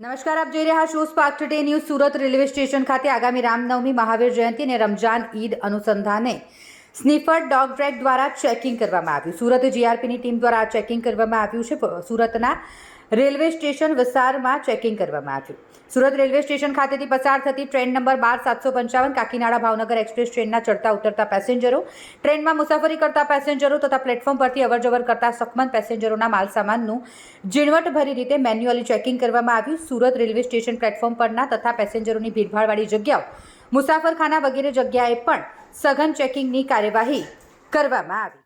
નમસ્કાર, આપ જોઈ રહ્યા છો Spark Today News Surat railway station ખાતે આગામી રામનવમી મહાવીર જયંતિ અને રમજાન ઈદ અનુસંધાને સ્નીફર ડોગ ટ્રેક દ્વારા ચેકિંગ કરવામાં આવ્યું. સુરત જીઆરપીની ટીમ દ્વારા ચેકિંગ કરવામાં આવ્યું છે. સુરતના રેલવે સ્ટેશન વિસ્તારમાં ચેકિંગ કરવામાં આવ્યું. સુરત રેલવે સ્ટેશન ખાતેથી પસાર થતી ટ્રેન નંબર બાર સાતસો પંચાવન, કાકીનાડા ભાવનગર એક્સપ્રેસ ટ્રેનના ચડતા ઉતરતા પેસેન્જરો, ટ્રેનમાં મુસાફરી કરતા પેસેન્જરો તથા પ્લેટફોર્મ પરથી અવરજવર કરતા સખમંદ પેસેન્જરોના માલસામાનનું ઝીણવટભરી રીતે મેન્યુઅલી ચેકિંગ કરવામાં આવ્યું. સુરત રેલવે સ્ટેશન પ્લેટફોર્મ પરના તથા પેસેન્જરોની ભીડભાડવાળી જગ્યાઓ, મુસાફરખાના વગેરે જગ્યાએ પણ સઘન ચેકિંગની કાર્યવાહી કરવામાં આવી.